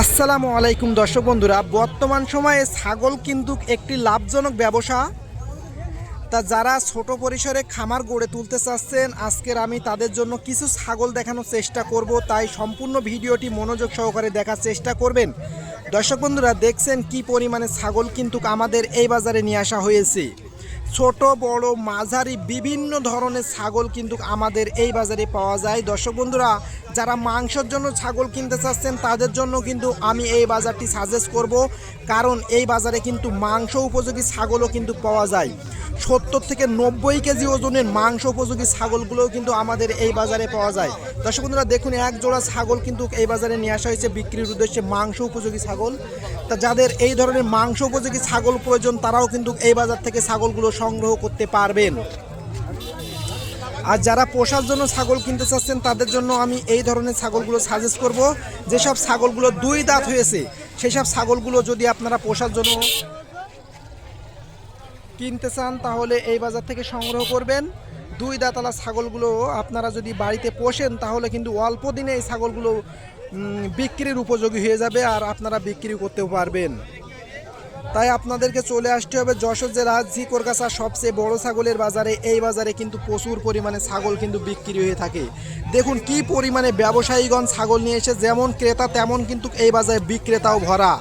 আসসালামু আলাইকুম দর্শক বন্ধুরা, বর্তমান সময়ে ছাগল কিন্তু একটি লাভজনক ব্যবসা। তা যারা ছোট পরিসরে খামার গড়ে তুলতে চাচ্ছেন, আজকের আমি তাদের জন্য কিছু ছাগল দেখানোর চেষ্টা করব, তাই সম্পূর্ণ ভিডিওটি মনোযোগ সহকারে দেখার চেষ্টা করবেন। দর্শক বন্ধুরা, দেখছেন কি পরিমাণে ছাগল কিন্তু আমাদের এই বাজারে নিয়ে আসা হয়েছে। ছোট, বড়, মাঝারি, বিভিন্ন ধরনের ছাগল কিন্তু আমাদের এই বাজারে পাওয়া যায়। দর্শক বন্ধুরা যারা মাংসের জন্য ছাগল কিনতে চাচ্ছেন, তাদের জন্য কিন্তু আমি এই বাজারটি সাজেস্ট করব। কারণ এই বাজারে কিন্তু মাংস উপযোগী ছাগলও কিন্তু পাওয়া যায়। সত্তর থেকে নব্বই কেজি ওজনের মাংস উপযোগী ছাগলগুলোও কিন্তু আমাদের এই বাজারে পাওয়া যায়। দর্শক বন্ধুরা, দেখুন, এক জোড়া ছাগল কিন্তু এই বাজারে নিয়ে আসা হয়েছে বিক্রির উদ্দেশ্যে মাংস উপযোগী ছাগল। তা যাদের এই ধরনের মাংস উপযোগী ছাগল প্রয়োজন, তারাও কিন্তু এই বাজার থেকে ছাগলগুলো সংগ্রহ করতে পারবেন। আর যারা পোষার জন্য ছাগল কিনতে চাচ্ছেন, তাদের জন্য আমি এই ধরনের ছাগলগুলো সাজেস্ট করব। যেসব ছাগলগুলো দুই দাঁত হয়েছে, সেসব ছাগলগুলো যদি আপনারা পোষার জন্য কিনতে চান, তাহলে এই বাজার থেকে সংগ্রহ করবেন। দুই দাঁতালা ছাগলগুলো আপনারা যদি বাড়িতে পোষেন, তাহলে কিন্তু অল্প দিনে এই ছাগলগুলো বিক্রির উপযোগী হয়ে যাবে আর আপনারা বিক্রি করতেও পারবেন। তাই আপনাদেরকে চলে আসতে হবে যশোর জেলা ঝিকরগাছা সবচেয়ে বড় ছাগলের বাজারে। এই বাজারে কিন্তু প্রচুর পরিমাণে ছাগল কিন্তু বিক্রি হয়ে থাকে। দেখুন কি পরিমাণে ব্যবসায়ীগণ ছাগল নিয়ে এসে যেমন ক্রেতা, তেমন কিন্তু এই বাজারে বিক্রেতাও ভরা।